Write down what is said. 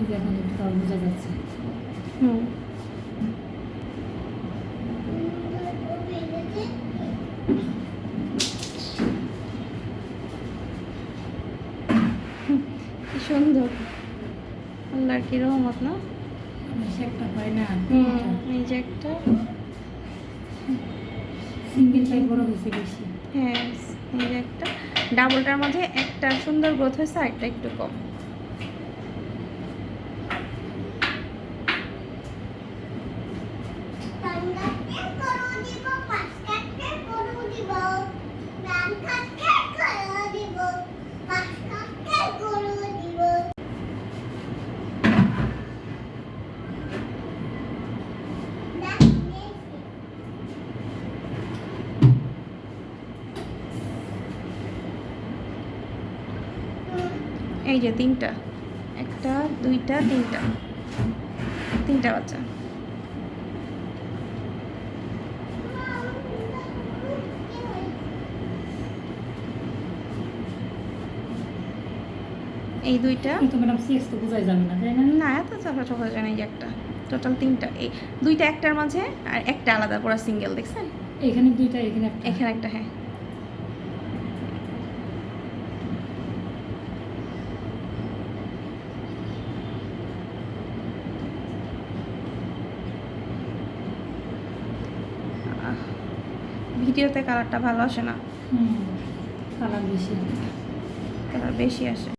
একটু তাও বোঝা যাচ্ছে সুন্দর। আল্লাহর কি বেশি একটা হয় না একটা। বেশি হ্যাঁ একটা। ডাবলটার মাঝে একটা সুন্দর গ্রোথ হয়েছে, আর একটা একটু কম। এই যে তিনটা। একটা দুইটা তিনটা। তিনটা বাচ্চা। এই দুইটা? কিন্তু ম্যাডাম সিক্স তো বোঝাই যাবে না তাই না? না এত চাপা চাপা জানি একটা। টোটাল তিনটা। এই দুইটা একটার মাঝে আর একটা আলাদা পুরো সিঙ্গেল দেখছেন? এখানে দুইটা এখানে একটা। এখানে একটা হ্যাঁ। ভিডিওতে কালারটা ভালো আসে না? কালার বেশি। কালার বেশি আসে।